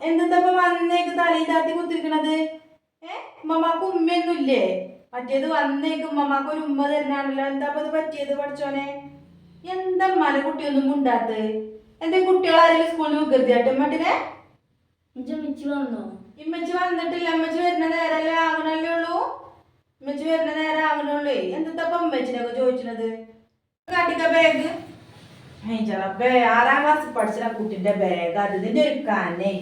എന്താ വന്നേക്ക് തലയിൽ താത്തി കുത്തിരിക്കണത്? ഏ? ഉമ്മമാക്ക് ഉമ്മയൊന്നുമില്ലേ? മറ്റേത് വന്നേക്ക് ഉമ്മമാക്ക് ഒരു ഉമ്മ തരുന്നാണല്ലോ. എന്താ അത് പറ്റിയത് പഠിച്ചോനെ? എന്താ മല കുട്ടിയൊന്നും മുണ്ടാത്ത്? എന്തേ കുട്ടികളാരെങ്കിലും സ്കൂളിൽ വികൃതിയായിട്ട് മട്ടിനെ ഇമ്മച്ചി മിച്ചി വന്നോ? ഇമ്മച്ചി വന്നിട്ടില്ല. അമ്മച്ചി വരുന്ന നേരല്ലേ ആകണല്ലേ ഉള്ളൂ? ഇമ്മച്ചി വരുന്ന നേരം ആകണുള്ളൂ എന്താ അമ്മച്ചിനൊക്കെ ചോദിച്ചത്? കാട്ടിക്ക ബാഗ് ചെറപ്പേ ആറാം ക്ലാസ് പഠിച്ച കുട്ടിന്റെ ബാഗ് അത് ഇതിന്റെ ഒരു കനേ.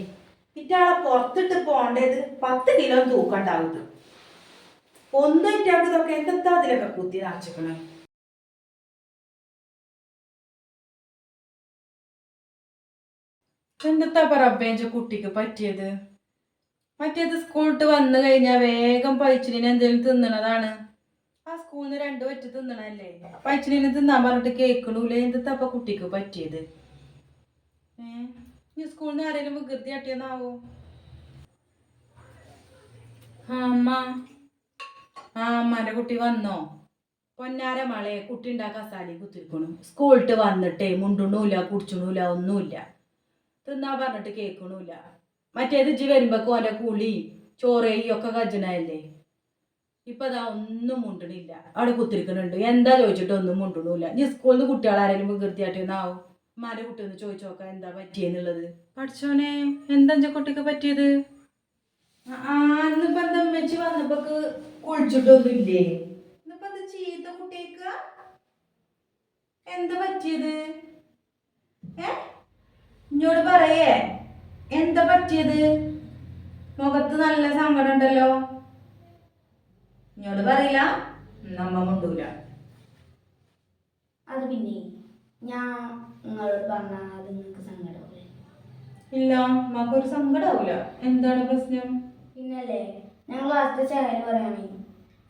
ഇറ്റാളെ പുറത്തിട്ട് പോണ്ടേത് പത്ത് കിലോ തൂക്കണ്ടാവും ഒന്നും ഇറ്റാൾക്ക് ഇതൊക്കെ എന്താ അതിലൊക്കെ കുത്തി നിറച്ചിക്കണേ എന്തെത്താ പറബേഞ്ച കുട്ടിക്ക് പറ്റിയത്? മറ്റേത് സ്കൂളിട്ട് വന്നു കഴിഞ്ഞാൽ വേഗം പൈച്ചിലിന് എന്തെങ്കിലും തിന്നണതാണ്. ആ സ്കൂളിൽ നിന്ന് രണ്ടു പറ്റി തിന്നണല്ലേ? പൈച്ചിലിന് തിന്നാൻ പറഞ്ഞിട്ട് കേൾക്കണൂലേ എന്തെത്താ കുട്ടിക്ക് പറ്റിയത്? ഈ സ്കൂളിൽ നിന്ന് ആരെങ്കിലും വികൃതി കാട്ടിയെന്നാവോ? ആ അമ്മ. ആ അമ്മന്റെ കുട്ടി വന്നോ? പൊന്നാര മളെ കുട്ടി ഉണ്ടാക്കാൻ സാലി കുത്തിരിക്കണു. സ്കൂളിട്ട് വന്നിട്ടേ മുണ്ടണൂല കുടിച്ചണൂല ഒന്നുമില്ല തിന്നാ പറഞ്ഞിട്ട് കേൾക്കണൂല മറ്റേത് ഇജ്ജ് വരുമ്പോ ഓന്റെ കുളി ചോറേയും ഒക്കെ കജനല്ലേ ഇപ്പൊ അതാ ഒന്നും മുണ്ടണില്ല. അവിടെ കുത്തിരിക്കണുണ്ട്. എന്താ ചോദിച്ചിട്ട് ഒന്നും മുണ്ടണൂല. നീ സ്കൂളിൽ നിന്ന് കുട്ടികളാരെങ്കിലും വികൃതിയായിട്ടൊന്നാവും ഉമ്മാന്റെ കുട്ടിയെന്ന് ചോദിച്ചു നോക്കാം എന്താ പറ്റിയെന്നുള്ളത്? പഠിച്ചോനെ എന്താ കുട്ടിക്ക് പറ്റിയത്? ആ ഇന്നിപ്പോ എന്താ അമ്മച്ചി വന്നപ്പോ കുളിച്ചിട്ടൊന്നുമില്ലേ? ഇന്നിപ്പോ എന്താ എന്താ പറ്റിയത്? ഏ? ഇഞ്ഞോട് പറയേ എന്താ പറ്റിയത്? മുഖത്ത് നല്ല സങ്കടം ഉണ്ടല്ലോ. ഇഞ്ഞോട് പറയില്ല നമ്മ മുണ്ടൂല. അത് പിന്നെ ഞാൻ നിങ്ങളോട് പറഞ്ഞാൽ അത് നിങ്ങൾക്ക് സങ്കടമാവില്ലേ ഇല്ല നമുക്കൊരു സങ്കടാവൂല. എന്താണ് പ്രശ്നം? പിന്നല്ലേ ഞങ്ങൾ ക്ലാസ്സിലെ ചേരാൻ പറയാമേ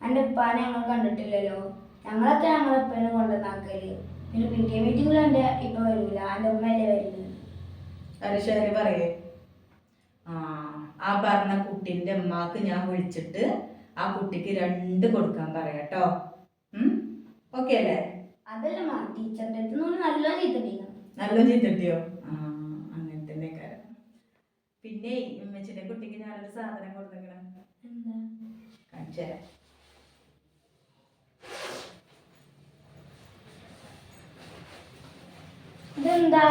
എന്റെ ഉപ്പാനെ ഞങ്ങൾ കണ്ടിട്ടില്ലല്ലോ. ഞങ്ങളൊക്കെ ഞങ്ങളെ എപ്പോഴും കൊണ്ടുവന്നാക്കൽ. പിന്നെ പി ടി എ മീറ്റിങ്ങിൽ എന്റെ ഇപ്പം വരില്ല എന്റെ ഉമ്മയല്ലേ വരുന്നത് പറയേ. ആ ആ പറഞ്ഞ കുട്ടിന്റെ ഉമ്മാക്ക് ഞാൻ വിളിച്ചിട്ട് ആ കുട്ടിക്ക് രണ്ട് കൊടുക്കാൻ പറയാട്ടോ. ഓക്കെ അല്ലേ? അതല്ല മാ ടീച്ചറിന്റെ അടുത്ത് നല്ല ചീത്തട്ടിക്കണം നല്ല ചീത്തട്ടിയോ ആ അങ്ങനെ തന്നെ കാര്യം പിന്നെ ഉമ്മച്ചിന്റെ കുട്ടിക്ക് ഞാനൊരു സാധനം കൊടുത്തേക്കണം. കാണിച്ചു തരാം. ഇതെന്താ?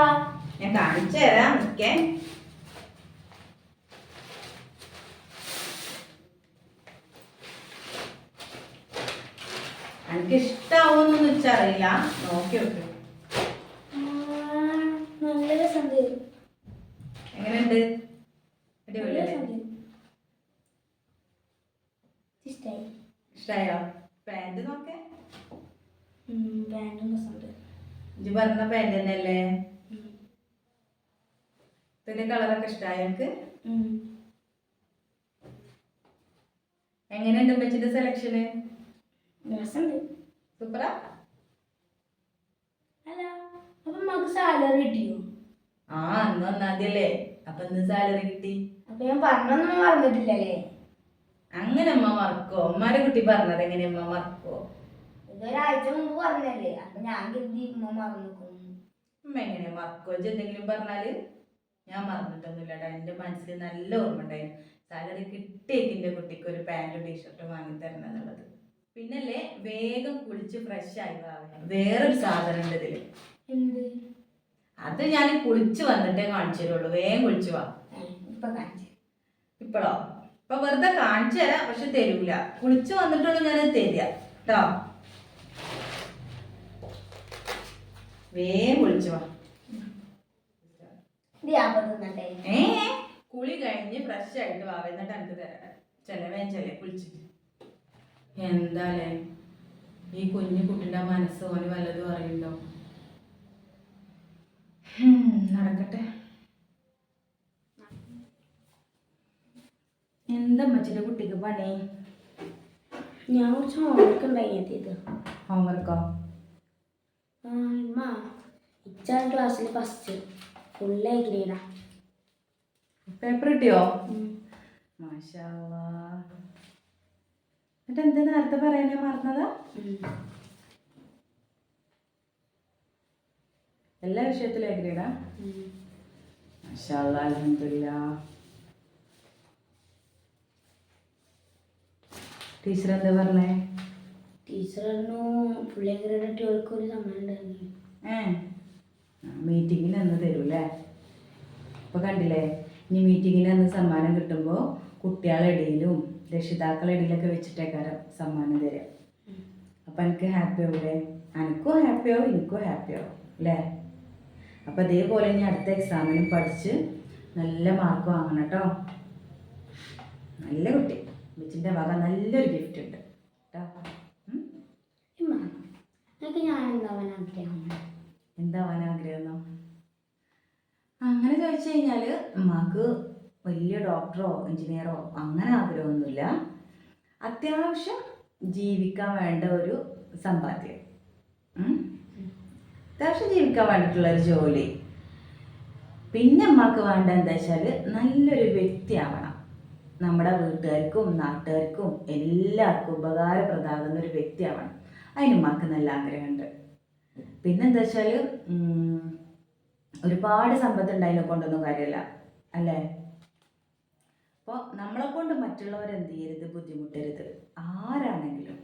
ഞാൻ കാണിച്ചു തരാം നിൽക്കേ എനിക്ക് ഇഷ്ടാവൂന്നൊന്നും വെച്ചറിയില്ല നോക്കി നോക്ക് എങ്ങനെയുണ്ട്? ഇഷ്ടായി. പാന്റ് നോക്കേ. പാന്റും രസമുണ്ട് ഇജ്ജ് പറഞ്ഞ പാന്റ് തന്നെയല്ലേ. ഇതിന്റെ കളറൊക്കെ ഇഷ്ടായോ എനിക്ക്. എങ്ങനെയുണ്ട് ഉമ്മച്ചിന്റെ സെലക്ഷന്? രസമുണ്ട്. സൂപ്പറാ? അല്ല അപ്പൊ നമുക്ക് സാലറി കിട്ടിയോ? ആ അന്ന് അപ്പൊ എന്ത് സാലറി കിട്ടി? അപ്പൊ ഞാൻ പറഞ്ഞൊന്നും മറന്നിട്ടില്ലല്ലേ? അങ്ങനെ അമ്മ മറക്കോ അമ്മാരെ കുട്ടി പറഞ്ഞത് എങ്ങനെ അമ്മ മറക്കോ ഇതൊരാഴ്ച മുമ്പ് പറഞ്ഞല്ലേ? അപ്പൊ ഞാൻ കരുതി ഉമ്മ മറന്നു അമ്മ എങ്ങനെ മറക്കോ എന്തെങ്കിലും പറഞ്ഞാൽ? ഞാൻ മറന്നിട്ടൊന്നുമില്ല എന്റെ മനസ്സിൽ നല്ല ഓർമ്മ ഉണ്ടായിരുന്നു. സാലറി കിട്ടിയേക്ക് എന്റെ കുട്ടിക്ക് ഒരു പാന്റും ടീഷർട്ടും വാങ്ങി തരണം എന്നുള്ളത്. പിന്നല്ലേ വേഗം കുളിച്ച് ഫ്രഷ് ആയി വേറൊരു സാധനം ഉണ്ട് ഇതിൽ. എന്ത്? അത് ഞാൻ കുളിച്ച് വന്നിട്ടേ കാണിച്ചു തരുള്ളൂ വേഗം കുളിച്ചു വാ. ഇപ്പൊ കാണിച്ചു ഇപ്പഴോ ഇപ്പൊ വെറുതെ കാണിച്ചു തരാം പക്ഷെ തരൂല. കുളിച്ച് വന്നിട്ടുള്ളൂ ഞാൻ തരിക. കേട്ടോ വേഗം കുളിച്ചു വാ. ഏ? കുളി കഴിഞ്ഞ് ഫ്രഷ് ആയിട്ട് വാ. എന്നിട്ട് എനിക്ക് തരാം. ചെലവേ ചെല്ലേ കുളിച്ചിട്ട്. എന്താ ഈ കുഞ്ഞു കുട്ടിന്റെ മനസ്സ് ഓന് വല്ലതും അറിയണ്ടോ? നടക്കട്ടെ. എന്താ മച്ചിന്റെ കുട്ടിക്ക് പണി? ഞാൻ കുറച്ച് ഹോംവർക്ക് ഉണ്ടായി എത്തിയത്. ഹോംവർക്കോ ഇച്ചാൻ ക്ലാസ്സിൽ ഫസ്റ്റ് ഫുള്ള് ഗ്രേഡാ പേപ്പർ കിട്ടിയോ? മാഷാ എന്നിട്ട് എന്താ നേരത്തെ പറയാനേ മറന്നതാ? എല്ലാ വിഷയത്തിലും എഗ്രീഡാ മഷാല്ല ടീച്ചർ എന്താ പറഞ്ഞേ? ഫുൾ മീറ്റിങ്ങിന് അന്ന് തരൂല്ലേ ഇപ്പൊ കണ്ടില്ലേ? ഇനി മീറ്റിങ്ങിന് അന്ന് സമ്മാനം കിട്ടുമ്പോൾ കുട്ടികളുടെ ഇടയിലും രക്ഷിതാക്കളുടെ ഇടയിലൊക്കെ വെച്ചിട്ടേക്കാരം സമ്മാനം തരാം. അപ്പൊ എനിക്ക് ഹാപ്പി ആവൂലേ? എനിക്കും ഹാപ്പി ആവും എനിക്കും ഹാപ്പി ആവും അല്ലേ അപ്പം അതേപോലെ ഇനി അടുത്ത എക്സാമിനും പഠിച്ച് നല്ല മാർക്ക് വാങ്ങണം കേട്ടോ. നല്ല കുട്ടി. മിച്ചിന്റെ വക നല്ലൊരു ഗിഫ്റ്റ് ഉണ്ട്. കേട്ടോ എന്താവാൻ ആഗ്രഹം? എന്താവാൻ ആഗ്രഹമെന്നോ അങ്ങനെ ചോദിച്ചു കഴിഞ്ഞാൽ ഉമ്മാക്ക് വലിയ ഡോക്ടറോ എഞ്ചിനീയറോ അങ്ങനെ ആഗ്രഹമൊന്നുമില്ല. അത്യാവശ്യം ജീവിക്കാൻ വേണ്ട ഒരു സമ്പാദ്യം? അത്യാവശ്യം ജീവിക്കാൻ വേണ്ടിയിട്ടുള്ള ഒരു ജോലി. പിന്നെ അമ്മയ്ക്ക് വേണ്ട എന്താ വെച്ചാൽ നല്ലൊരു വ്യക്തിയാവണം. നമ്മുടെ വീട്ടുകാർക്കും നാട്ടുകാർക്കും എല്ലാവർക്കും ഉപകാരപ്രദമാകുന്ന ഒരു വ്യക്തിയാവണം. അതിന് അമ്മയ്ക്ക് നല്ല ആഗ്രഹമുണ്ട്. പിന്നെന്താ വെച്ചാൽ ഒരുപാട് സമ്പത്ത് ഉണ്ടായതിനെ കൊണ്ടൊന്നും കാര്യമില്ല അല്ലേ? അപ്പോൾ നമ്മളെ കൊണ്ട് മറ്റുള്ളവരെന്ത് ചെയ്യരുത്? ബുദ്ധിമുട്ടരുത്. ആരാണെങ്കിലും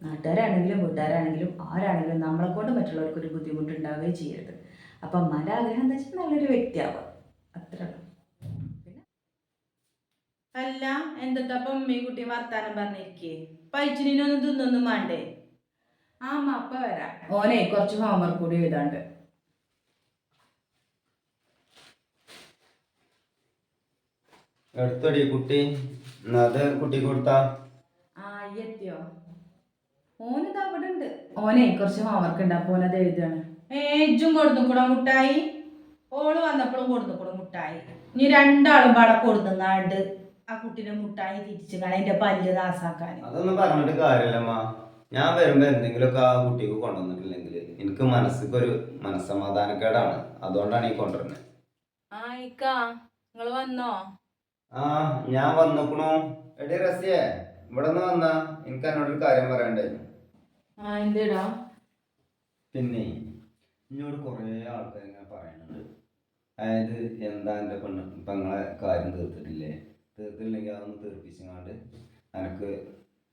നാട്ടുകാരാണെങ്കിലും വീട്ടുകാരാണെങ്കിലും ആരാണെങ്കിലും നമ്മളെ കൊണ്ട് മറ്റുള്ളവർക്ക് ഒരു ബുദ്ധിമുട്ട് ഉണ്ടാവുകയും ചെയ്യരുത്. അപ്പം അമ്മയുടെ ആഗ്രഹം എന്താ വെച്ചാൽ നല്ലൊരു വ്യക്തിയാവുക അത്ര അല്ല എന്താ അപ്പം അമ്മയും കുട്ടി വർത്താനം പറഞ്ഞിരിക്കേ? പൈച്ചിനൊന്നും തിന്നൊന്നും വേണ്ടേ ആ അമ്മ അപ്പ വരാം. ഓനെ കുറച്ച് ഹോംവർക്ക് കൂടി എഴുതാണ്ട്. എടുത്തടി കുട്ടി. എന്നാ അത് കുട്ടി കൊടുത്താ ആ ഈ എത്തിയോ ഓനിതാ അവിടെ ഉണ്ട് ഓനെ കുറച്ച് ഹോംവർക്ക് ഉണ്ട് അപ്പൊ അത് എഴുതാണ് ഏജും കൊടുത്തു കൂടാ മുട്ടായി? ഓൾ വന്നപ്പോഴും കൊടുത്തു കൂടെ മുട്ടായി. ഇനി രണ്ടാളും പാടെ കൊടുത്തുങ്ങാണ്ട് ആ കുട്ടീനെ മുട്ടായി തിരിച്ചു കാണാൻ അതിന്റെ പല്ല് നാസാക്കാൻ. അതൊന്നും പറഞ്ഞിട്ട് കാര്യമില്ലമ്മ. ഞാൻ വരുമ്പോ എന്തെങ്കിലുമൊക്കെ ആ കുട്ടിക്ക് കൊണ്ടുവന്നിട്ടില്ലെങ്കിൽ എനിക്ക് മനസ്സിക്ക് ഒരു മനസ്സമാധാനക്കേടാണ്. അതുകൊണ്ടാണ് ഈ കൊണ്ടുവരുന്നത് ആ ഇക്ക നിങ്ങൾ വന്നോ? ആ ഞാൻ വന്നപ്പോണോ എടി റസിയെ ഇവിടെ നിന്ന് വന്നാ. എനിക്ക് എന്നോടൊരു കാര്യം പറയണ്ടായിരുന്നു എന്തേടാ? പിന്നെ എന്നോട് കുറേ ആൾക്കാർ ഇങ്ങനെ പറയുന്നുണ്ട് അതായത് എന്താ എന്റെ പെണ്ണ് പെങ്ങളെ കാര്യം തീർത്തിട്ടില്ലേ? തീർത്തില്ലെങ്കിൽ അതൊന്ന് തീർപ്പിച്ചങ്ങാണ്ട് എനിക്ക്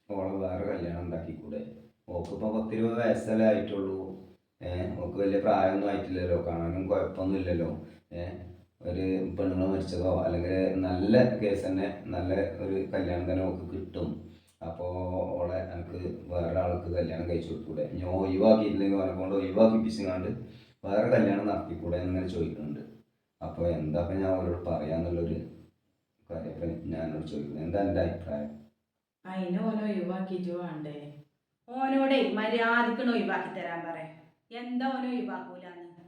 ഓളെ വേറെ കല്യാണം ഉണ്ടാക്കിക്കൂടെ? ഓക്ക് ഇപ്പോൾ പത്തിരുപത് വയസ്സല്ലേ ആയിട്ടുള്ളൂ. ഏഹ് ഓക്ക് വലിയ പ്രായമൊന്നും ആയിട്ടില്ലല്ലോ. കാണാനും കുഴപ്പമൊന്നുമില്ലല്ലോ ഏഹ് ഒരു പെണ്ണുങ്ങൾ മരിച്ചതോ? അല്ലെങ്കിൽ നല്ല കേസ് തന്നെ നല്ല ഒരു കല്യാണം തന്നെ ഓക്ക് കിട്ടും. അപ്പോൾ ഓളെ എനിക്ക് വേറെ ആൾക്ക് കല്യാണം കഴിച്ചു കൊടുത്തൂടെ ഞാൻ ഒഴിവാക്കിയിട്ടില്ലെങ്കിൽ പറഞ്ഞുകൊണ്ട് കൊണ്ട് ഒഴിവാക്കിപ്പിച്ചങ്ങാണ്ട് വേറെ കല്യാണം നടത്തിക്കൂടെ എന്നിങ്ങനെ ചോദിക്കുന്നുണ്ട്. അപ്പോൾ എന്താ ഇപ്പം ഞാൻ അവരോട് പറയാന്നുള്ളൊരു കാര്യം ഇപ്പം ഞാനോട് ചോദിക്കുന്നത് എന്താ എന്റെ അഭിപ്രായം? അതിന് ഓനെ ഒഴിവാക്കിയിട്ട് വേണ്ടേ? ഓനോടെ മര്യാദക്കണ് ഒഴിവാക്കി തരാൻ പറയാം എന്താ ഓനെ ഒഴിവാക്കൂലെന്ന്?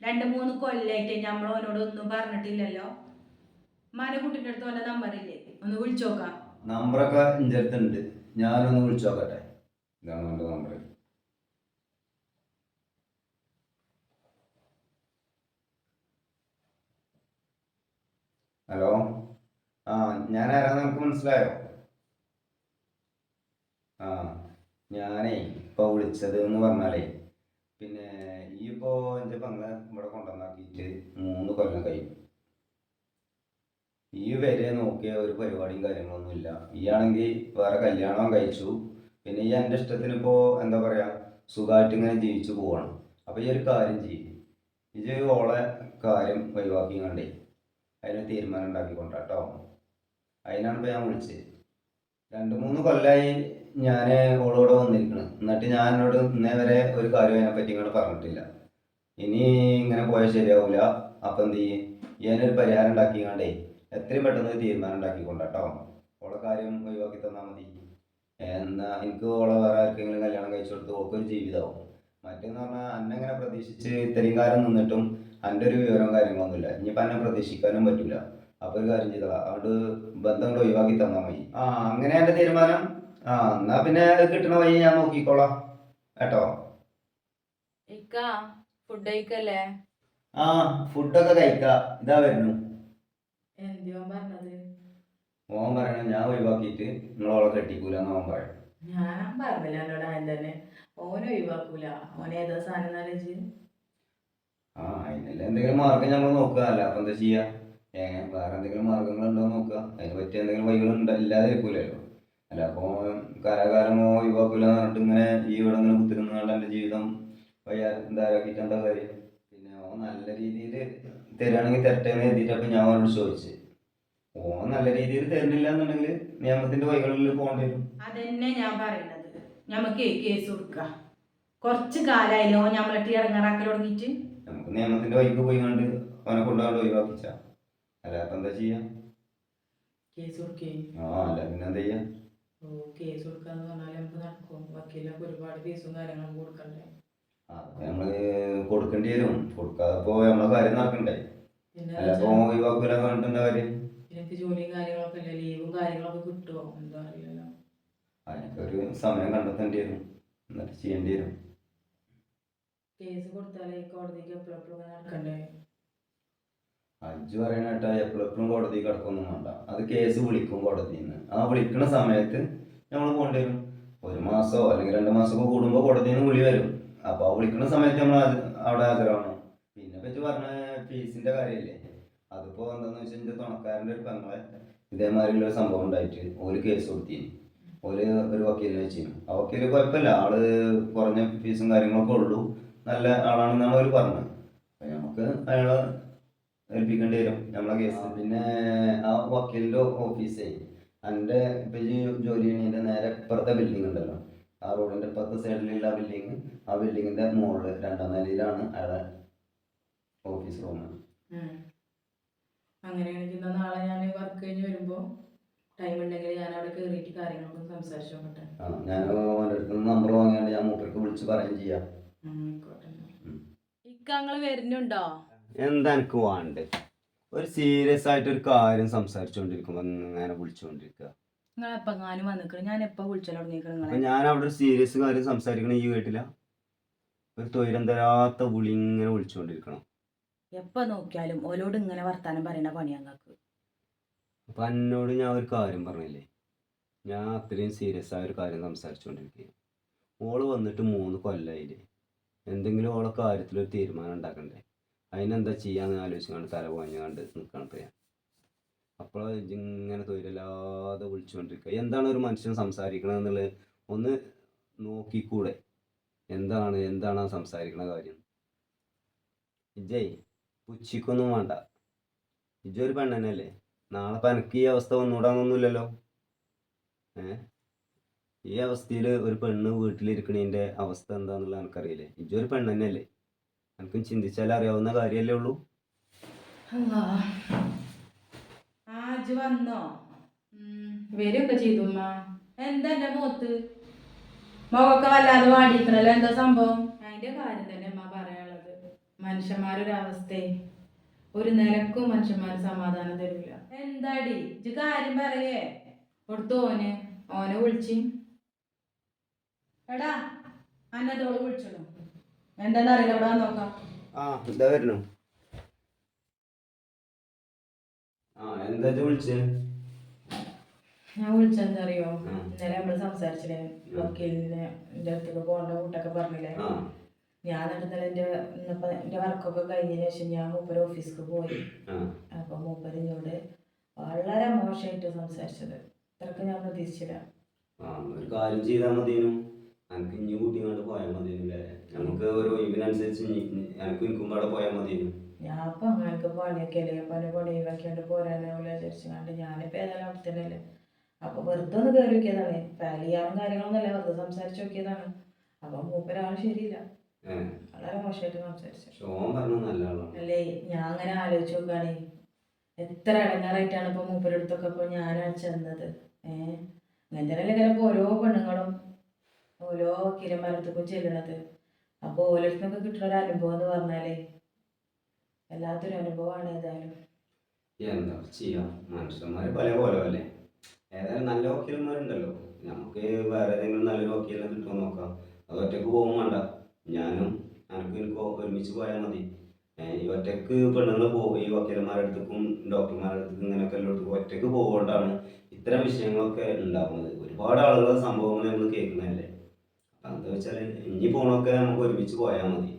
രണ്ട് മൂന്ന് കൊല്ലായിട്ട് നമ്മൾ ഓനോട് ഒന്നും പറഞ്ഞിട്ടില്ലല്ലോ. മനക്കുട്ടിന്റെ അടുത്ത് ഓന്റെ നമ്പറില്ലേ? ഒന്ന് വിളിച്ചോക്കാം. നമ്പറൊക്കെ എന്റെ അടുത്തുണ്ട്. ഞാനൊന്ന് വിളിച്ചു നോക്കട്ടെ. ഇതാണ് എന്റെ നമ്പർ ഹലോ? ആ ഞാൻ ആരാന്ന് നമുക്ക് മനസ്സിലായോ? ആ ഞാനേ ഇപ്പോൾ വിളിച്ചത് എന്ന് പറഞ്ഞാലേ പിന്നെ ഈ ഇപ്പോൾ എന്റെ പെങ്ങളെ ഇവിടെ കൊണ്ടുവന്നാക്കിയിട്ട് മൂന്ന് കൊല്ലം കഴിയും ഈ വരെ നോക്കിയ ഒരു പരിപാടിയും കാര്യങ്ങളൊന്നും ഇല്ല ഈ ആണെങ്കിൽ വേറെ കല്യാണം കഴിച്ചു. പിന്നെ ഈ എന്റെ ഇഷ്ടത്തിന് ഇപ്പോൾ എന്താ പറയുക സുഖമായിട്ട് ഇങ്ങനെ ജീവിച്ചു പോവാണ്. അപ്പോൾ ഈ ഒരു കാര്യം ചെയ്യും. ഇത് ഓളെ കാര്യം ഒഴിവാക്കി കണ്ടേ. അതിന് തീരുമാനം ഉണ്ടാക്കി കൊണ്ടാട്ടോ അതിനാണ് ഇപ്പോൾ ഞാൻ വിളിച്ചത് രണ്ട് മൂന്ന് കൊല്ലമായി ഞാൻ ഓളോട് വന്നിരിക്കണം. എന്നിട്ട് ഞാൻ എന്നോട് ഇന്നേ വരെ ഒരു കാര്യം അതിനെപ്പറ്റി ഇങ്ങോട്ട് പറഞ്ഞിട്ടില്ല. ഇനി ഇങ്ങനെ പോയാൽ ശരിയാവില്ല അപ്പം എന്ത് ചെയ്യും? ഞാനൊരു പരിഹാരം ഉണ്ടാക്കിങ്ങാണ്ടേ എത്രയും പെട്ടെന്ന് ഒരു തീരുമാനം ഉണ്ടാക്കിക്കൊണ്ടാട്ടോ ഓളെ കാര്യം ഒഴിവാക്കി തന്നാൽ മതി. എന്നാ എനിക്ക് ഓളെ വേറെ ആർക്കെങ്കിലും കല്യാണം കഴിച്ചു കൊടുത്ത് ഓൾക്കൊരു ജീവിതമാവും മറ്റേന്ന് പറഞ്ഞാൽ അന്നെ ഇങ്ങനെ പ്രതീക്ഷിച്ച് ഇത്രയും കാലം നിന്നിട്ടും എന്റെ ഒരു വിവരവും കാര്യങ്ങളൊന്നുമില്ല. ഇനിയിപ്പോൾ എന്നെ പ്രതീക്ഷിക്കാനും പറ്റില്ല അപ്പോൾ ഒരു കാര്യം ചെയ്തോളാം. അതുകൊണ്ട് ബന്ധം കൂടെ ഒഴിവാക്കി തന്നാൽ മതി. ആ അങ്ങനെ എന്റെ തീരുമാനം? ആ എന്നാ പിന്നെ അത് കിട്ടണ വഴി ഞാൻ നോക്കിക്കോളാം. കേട്ടോ? ഇക്ക ഫുഡ് കഴിക്കല്ലേ? ആ ഫുഡൊക്കെ കഴിക്കാം. ഇതാ വരുന്നു. ഓൻ പറയണ ഞാൻ ഒഴിവാക്കിയിട്ട് നിങ്ങളോളെ കെട്ടിക്കൂല എന്ന് ഓൻ പറയണം ഞാൻ പറഞ്ഞില്ല എന്നോട് ആദ്യം തന്നെ. ഓനെ ഒഴിവാക്കൂല. ഓനെ ഏതോ സാധനം നാലഞ്ച് ആ അതിനെല്ലാം എന്തെങ്കിലും മാർഗം നമ്മൾ നോക്കുക. അല്ല അപ്പം എന്താ ചെയ്യാ? ഏ വേറെ എന്തെങ്കിലും മാർഗങ്ങളുണ്ടോ നോക്കുക. അതിന് പറ്റിയ എന്തെങ്കിലും വഴികൾ ഉണ്ട് ഇല്ലാതെ ഇരിക്കൂലല്ലോ. അല്ല അപ്പോൾ കലാകാലമോ ഒഴിവാക്കൂല എന്ന് പറഞ്ഞിട്ട് ഇങ്ങനെ ഈ ഇവിടെ ഇങ്ങനെ കുത്തിരുന്നുകൊണ്ട് എന്റെ ജീവിതം വയ്യ എന്താ കാര്യം? പിന്നെ ഓ നല്ല രീതിയിൽ തരുവാണെങ്കിൽ തരട്ടെ എന്ന് എഴുതിയിട്ടപ്പോ ഞാൻ അവരോട് ചോദിച്ചു. ഓൻ നല്ല രീതിയിൽ തരുന്നില്ല എന്നുണ്ടെങ്കിൽ നിയമത്തിന്റെ വഴികളിൽ പോകേണ്ടി വരും. അതന്നെ ഞാൻ പറയുന്നത് ഞമ്മക്ക് കേസ് കൊടുക്ക. കുറച്ച് കാലായാലോ ഞമ്മളിട്ട് ഇറങ്ങാറാക്കൽ തുടങ്ങിയിട്ട്? നമുക്ക് നിയമത്തിന്റെ വഴിക്ക് പോയി കണ്ട് അവനെ കൊണ്ടുപോകാണ്ട് ഒഴിവാക്കിച്ച. അല്ല അപ്പം എന്താ ചെയ്യാ? കേസ് കൊടുക്കേ. ആ അല്ല പിന്നെ എന്താ ചെയ്യാ? ഓ കേസ് കൊടുക്കാന്ന് പറഞ്ഞാൽ നമുക്ക് നടക്കും വക്കീലൊക്കെ ഒരുപാട് കേസും കാര്യങ്ങളും കൊടുക്കണ്ടേ? നമ്മൾ കൊടുക്കേണ്ടി വരും. കൊടുക്കാതെ ഇപ്പോൾ നമ്മളെ കാര്യം നടക്കണ്ടേ? അല്ല അപ്പോൾ ഒഴിവാക്കൂല പറഞ്ഞിട്ട് എന്താ കാര്യം? എനിക്ക് ജോലിയും കാര്യങ്ങളൊക്കെ അല്ലേ ലീവും കാര്യങ്ങളൊക്കെ കിട്ടുമോ എന്താ അറിയില്ലല്ലോ. അതിനൊക്കെ ഒരു സമയം കണ്ടെത്തേണ്ടി വരും. എന്നിട്ട് ചെയ്യേണ്ടി വരും. കേസ് കൊടുത്താലേ കോടതിക്ക് എപ്പോഴെപ്പോഴും നടക്കണ്ടേ? അജ്ജ് പറയണ കേട്ടാ എപ്പോഴെപ്പോഴും കോടതി കിടക്കൊന്നും വേണ്ട. അത് കേസ് വിളിക്കും കോടതിയിൽ നിന്ന് ആ വിളിക്കുന്ന സമയത്ത് നമ്മൾ പോകേണ്ടി വരും. ഒരു മാസമോ അല്ലെങ്കിൽ രണ്ട് മാസമൊക്കെ കൂടുമ്പോൾ കോടതിയിൽ നിന്ന് വിളി വരും. അപ്പോൾ ആ വിളിക്കുന്ന സമയത്ത് നമ്മൾ അവിടെ ഹാജരാവണം. പിന്നെ പറ്റി പറഞ്ഞ ഫീസിന്റെ കാര്യമില്ലേ അതിപ്പോൾ എന്താണെന്ന് വെച്ചാൽ എന്റെ തുണക്കാരന്റെ ഒരു പെങ്ങളെ ഇതേമാതിരിയുള്ള ഒരു സംഭവം ഉണ്ടായിട്ട് ഓൽ കേസ് കൊടുത്തിന്. ഓൽ ഒരു വക്കീലിനെ വെച്ചിരുന്നു ആ വക്കീൽ കുഴപ്പമില്ല. ആൾ കുറഞ്ഞ ഫീസും കാര്യങ്ങളൊക്കെ ഉള്ളൂ. നല്ല ആളാണെന്നാണ് അവർ പറഞ്ഞത്. അപ്പം നമുക്ക് അയാളെ ഏൽപ്പിക്കേണ്ടി വരും നമ്മളെ കേസ് പിന്നെ ആ വക്കീലിന്റെ ഓഫീസേ എന്റെ ഇപ്പം ജോലി ചെയ്യണതിന്റെ നേരെ ഇപ്പുറത്തെ ബിൽഡിംഗ് ഉണ്ടല്ലോ. ആ റോഡിന്റെ ഇപ്പുറത്തെ സൈഡിലുള്ള ആ ബിൽഡിങ് ആ ബിൽഡിങ്ങിന്റെ മുകളിൽ രണ്ടാം നിലയിലാണ് അയാളെ ഓഫീസ് റൂം. അങ്ങനെയാണെങ്കിൽ എന്നാൽ നാളെ ഞാൻ വർക്ക് കഴിഞ്ഞ് വരുമ്പോൾ ടൈം ഉണ്ടെങ്കിൽ ഞാൻ അവിടെ കയറിയിട്ട് കാര്യങ്ങളൊക്കെ സംസാരിച്ചു നോക്കട്ടെ. ആ ഞാൻ അടുത്ത് നമ്പർ വാങ്ങിയാണ്ട് ഞാൻ മൂപ്പർക്ക് വിളിച്ച് പറയുകയും ചെയ്യാം. ഉം, ആയിക്കോട്ടെ. ഉം. ഇക്കങ്ങൾ വരുന്നുണ്ടോ? എന്താ എനിക്ക് വേണ്ടത്? ഒരു സീരിയസ് ആയിട്ട് ഒരു കാര്യം സംസാരിച്ചുകൊണ്ടിരിക്കുമ്പോൾ ഇങ്ങനെ വിളിച്ചുകൊണ്ടിരിക്കുക നിങ്ങൾ എപ്പോൾ ഞാനും വന്നിക്കണം? ഞാൻ എപ്പോൾ വിളിച്ചാൽ തുടങ്ങിക്കണം അപ്പൊ നിങ്ങളെ ഞാൻ അവിടെ ഒരു സീരിയസ് കാര്യം സംസാരിക്കണം ഈ കേട്ടില്ല ഒരു തൊഴിലെന്തരാത്ത തരാത്ത വിളി ഇങ്ങനെ വിളിച്ചുകൊണ്ടിരിക്കണം എപ്പോൾ നോക്കിയാലും ഓലോട് ഇങ്ങനെ വർത്താനം പറയണ പണി ഞങ്ങൾക്ക്. അപ്പൊ എന്നോട് ഞാൻ ഒരു കാര്യം പറഞ്ഞില്ലേ? ഞാൻ അത്രയും സീരിയസ് ആയ ഒരു കാര്യം സംസാരിച്ചുകൊണ്ടിരിക്കുക ഓൾ വന്നിട്ട് മൂന്ന് കൊല്ലായില്ലേ? എന്തെങ്കിലും ഓളെ കാര്യത്തിൽ ഒരു തീരുമാനം ഉണ്ടാക്കണ്ടേ? അതിനെന്താ ചെയ്യാന്ന് ആലോചിച്ചുകൊണ്ട് തല പോഞ്ഞാണ്ട് നിൽക്കണം ഇപ്പൊ ഞാൻ. അപ്പോൾ ഇങ്ങനെ തൊഴിലില്ലാതെ വിളിച്ചുകൊണ്ടിരിക്കുക എന്താണ് ഒരു മനുഷ്യൻ സംസാരിക്കണത് എന്നുള്ളത് ഒന്ന് നോക്കിക്കൂടെ? എന്താണ് എന്താണ് ആ സംസാരിക്കണ കാര്യം? ഇജയ് പുച്ചിക്കൊന്നും വേണ്ട. ഇജ്ജൊരു പെണ്ണനല്ലേ? നാളെ പനക്ക് ഈ അവസ്ഥ വന്നുകൂടാന്നൊന്നുമില്ലല്ലോ ഏ? ഈ അവസ്ഥയിൽ ഒരു പെണ്ണ് വീട്ടിലിരിക്കണതിന്റെ അവസ്ഥ എന്താന്നുള്ള എനിക്കറിയില്ലേ ഇജ്ജൊരു പെണ്ണ് തന്നെയല്ലേ എനിക്കും ചിന്തിച്ചാൽ അറിയാവുന്ന കാര്യമല്ലേ ഉള്ളൂ. ആജ് വന്നോ? വരികയൊക്കെ ചെയ്തു എന്താ എന്റെ മുഖത്ത്? മുഖമൊക്കെ വല്ലാതെ വാടിക്കണല്ലോ എന്താ സംഭവം? അതിന്റെ കാര്യം തന്നെ മനുഷ്യന്മാരൊരു അവസ്ഥയെ ഒരു നിലക്കും മനുഷ്യന്മാർ സമാധാനം തരില്ല എന്താടി? ഇത് കാര്യം പറയേ. കൊടുത്തു ഓന് ഓനെ വിളിച്ച്. എടാ അന്നതോൾ വിളിച്ചോളൂ. എന്താന്നറിയില്ല ഇവിടെ വന്ന് നോക്കാം. ആ എന്താ ആ എന്താ വിളിച്ചേ? ഞാൻ വിളിച്ചെന്താ അറിയോ. ഇന്നലെ നമ്മൾ സംസാരിച്ചില്ലേ? വക്കീലിന്റെ അടുത്തൊക്കെ പോകേണ്ട കൂട്ടൊക്കെ പറഞ്ഞില്ലേ? ഞാൻ ഇന്നലെ എന്റെ എന്റെ എന്റെ വർക്കൊക്കെ കഴിഞ്ഞതിന് ശേഷം ഞാൻ മൂപ്പര് ഓഫീസിൽ പോയി. അപ്പൊ മൂപ്പര് എന്നോട് വളരെ മോശമായിട്ട് സംസാരിച്ചത്. ഇത്രക്ക് ഞാൻ പ്രതീക്ഷിച്ചില്ല. ഒരു കാര്യം ചെയ്താൽ മതിയേനു. എനിക്ക് ഇനി കൂട്ടിങ്ങോട്ട് പോയാൽ മതിയേനു നമുക്ക് ഒരു ഒഴിവിനനുസരിച്ച് എനിക്ക് എനിക്കും അവിടെ പോയാൽ മതിയേനു. ഞാൻ അപ്പം അങ്ങനെ പണിയൊക്കെ അല്ലേ? പണി ഒഴിവാക്കിയോണ്ട് പോരാനാവില്ല വിചാരിച്ചു കണ്ട് ഞാനിപ്പോൾ ഏതായാലും അവിടെ തന്നെയല്ലേ അപ്പോൾ വെറുതെ ഒന്ന് കയറി നോക്കിയതാണ്. പാലിയാനും കാര്യങ്ങളൊന്നുമല്ല വെറുതെ സംസാരിച്ചു നോക്കിയതാണ്. അപ്പം മൂപ്പരാൾ ശരിയില്ല. വളരെ മോശമായിട്ട് സംസാരിച്ചു. ഷോൻ പറഞ്ഞ നല്ല ആളാണ്. അല്ലേ ഞാൻ അങ്ങനെ ആലോചിച്ച് നോക്കുകയാണേ എത്ര ഇടങ്ങാറായിട്ടാണ് ഇപ്പൊ മൂപ്പരടുത്തൊക്കെ ഇപ്പൊ ഞാനാണ് ചെന്നത്? ഏഹ് അങ്ങനെ ഇപ്പോൾ ഓരോ പെണ്ണുങ്ങളും ഓരോ വക്കീലന്മാരടുത്തേക്കും ചെല്ലണത് അപ്പോൾ ഓരോരുത്തർക്ക് കിട്ടുന്ന ഒരു അനുഭവം എന്ന് പറഞ്ഞാലേ വല്ലാത്തൊരു അനുഭവമാണ് ഏതായാലും. എന്താ ചെയ്യാം? മനുഷ്യന്മാർ പല പോലെ അല്ലേ ഏതായാലും നല്ല വക്കീലന്മാരുണ്ടല്ലോ. നമുക്ക് വേറെ ഏതെങ്കിലും നല്ലൊരു വക്കീലിനെ കിട്ടുമോ നോക്കാം. അത് ഒറ്റയ്ക്ക് പോകും വേണ്ട. ഞാനും എനക്കും എനിക്കോ ഒരുമിച്ച് പോയാൽ മതി. ഈ ഒറ്റയ്ക്ക് പെണ്ണുങ്ങൾ പോകും ഈ വക്കീലന്മാരുടെ അടുത്തേക്കും ഡോക്ടർമാരുടെ അടുത്തേക്കും ഇങ്ങനെയൊക്കെ എല്ലായിടത്തും ഒറ്റയ്ക്ക് പോകുകൊണ്ടാണ് ഇത്തരം വിഷയങ്ങളൊക്കെ ഉണ്ടാകുന്നത് ഒരുപാട് ആളുകളുടെ സംഭവങ്ങൾ നമ്മൾ കേൾക്കുന്നതല്ലേ? അപ്പം എന്താ വെച്ചാൽ ഇനി പോണൊക്കെ നമുക്ക് ഒരുമിച്ച് പോയാൽ മതി.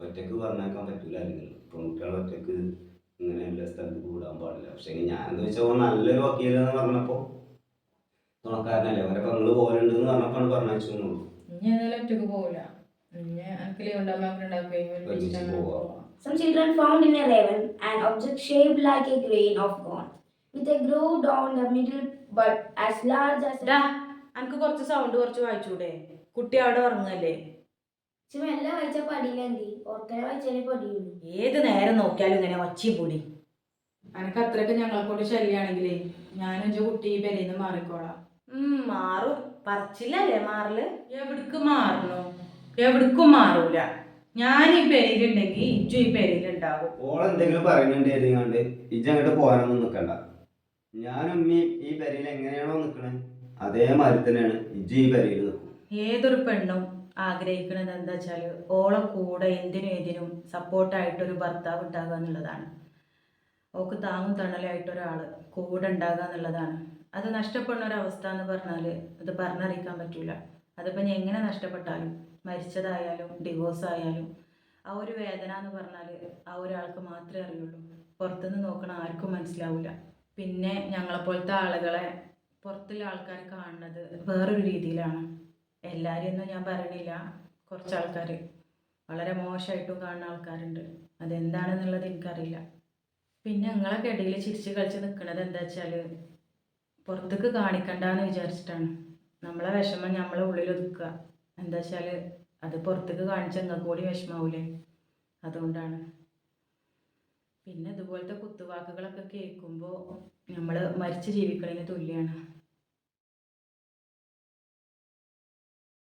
ഒറ്റയ്ക്ക് പറഞ്ഞേക്കാൻ പറ്റില്ല അല്ലെങ്കിൽ പെൺകുട്ടികൾ ഒറ്റയ്ക്ക് ഇങ്ങനെ എല്ലാ സ്ഥലത്ത് കൂടാൻ പാടില്ല. പക്ഷേ ഞാൻ എന്താ വെച്ചാൽ നല്ലൊരു വക്കീലെന്ന് പറഞ്ഞപ്പോൾ തുണക്കാരനല്ലേ? അവരെ പെങ്ങൾ പോലുണ്ടെന്ന് പറഞ്ഞപ്പോൾ പറഞ്ഞു എന്നുള്ളൂ ഇനി ഏതായാലും ഒറ്റയ്ക്ക് പോവില്ല Some children found in a raven an object shaped like a grain of corn, with a groove down the middle but as large as a... അനക്ക് കുറച്ച് സൗണ്ട് കുറച്ച് വായിച്ചൂടെ? കുട്ടി അവിടെ ഉറങ്ങല്ലേ? പക്ഷെ എല്ലാം വായിച്ച പടിയിലെന്തി ഓർക്കനെ വായിച്ചാലേ പടിയുള്ളൂ. ഏത് നേരം നോക്കിയാലും ഇങ്ങനെ ഒച്ചി പൊടി അനക്ക് അത്രയൊക്കെ ഞങ്ങളെ കൊണ്ട് ശല്യാണെങ്കിലേ ഞാനും ഇജ്ജ് കുട്ടി ഈ പെരേന്ന് മാറിക്കോളാം. ഉം, മാറും. പറച്ചില്ലല്ലേ മാറൽ? എവിടക്ക് മാറണു? എവിടക്കും മാറൂല. ഞാൻ ഈ പേരിലുണ്ടെങ്കിൽ ഇജു ഈ പേരിലുണ്ടാവും. ഓളെന്തെങ്കിലും പറയുന്നുണ്ട് എഴുതിങ്ങാണ്ട് ഇജ്ജ് അങ്ങോട്ട് പോകാനൊന്നും നിൽക്കണ്ട ഞാനും ഉമ്മി ഈ പെരയിൽ എങ്ങനെയാണോ നിൽക്കണേ അതേമാതിരി തന്നെയാണ് ഇജ്ജ് ഈ പെരയിൽ നിൽക്കും ഏതൊരു പെണ്ണും ആഗ്രഹിക്കുന്നത് എന്താ വെച്ചാൽ ഓളെ കൂടെ എന്തിനും ഏതിനും സപ്പോർട്ടായിട്ടൊരു ഭർത്താവ് ഉണ്ടാകുക എന്നുള്ളതാണ്. ഓക്ക് താങ്ങും തണലായിട്ട് ഒരാൾ കൂടെ ഉണ്ടാകുക എന്നുള്ളതാണ്. അത് നഷ്ടപ്പെടുന്ന ഒരവസ്ഥ എന്ന് പറഞ്ഞാൽ അത് പറഞ്ഞറിയിക്കാൻ പറ്റൂല. അതിപ്പോൾ ഞാൻ എങ്ങനെ നഷ്ടപ്പെട്ടാലും മരിച്ചതായാലും ഡിവോഴ്സ് ആയാലും ആ ഒരു വേദന എന്ന് പറഞ്ഞാൽ ആ ഒരാൾക്ക് മാത്രമേ അറിയുള്ളൂ. പുറത്തുനിന്ന് നോക്കണ ആർക്കും മനസ്സിലാവില്ല പിന്നെ ഞങ്ങളെപ്പോലത്തെ ആളുകളെ പുറത്തുള്ള ആൾക്കാർ കാണുന്നത് വേറൊരു രീതിയിലാണ്. എല്ലാവരും ഒന്നും ഞാൻ പറയണില്ല. കുറച്ച് ആൾക്കാർ വളരെ മോശമായിട്ടും കാണുന്ന ആൾക്കാരുണ്ട്. അതെന്താണെന്നുള്ളത് എനിക്കറിയില്ല. പിന്നെ ഞങ്ങളൊക്കെ ഇടയിൽ ചിരിച്ച് കളിച്ച് നിൽക്കുന്നത് എന്താ വെച്ചാൽ പുറത്തേക്ക് കാണിക്കണ്ടെന്ന് വിചാരിച്ചിട്ടാണ്. നമ്മളെ വിഷമം നമ്മളെ ഉള്ളിൽ ഒതുക്കുക. എന്താ വെച്ചാൽ അത് പുറത്തേക്ക് കാണിച്ച നിങ്ങൾക്ക് കൂടി വിഷമാവൂലേ? അതുകൊണ്ടാണ്. പിന്നെ ഇതുപോലത്തെ കുത്തുവാക്കുകളൊക്കെ കേൾക്കുമ്പോൾ നമ്മൾ മരിച്ച് ജീവിക്കണതിന് തുല്യമാണ്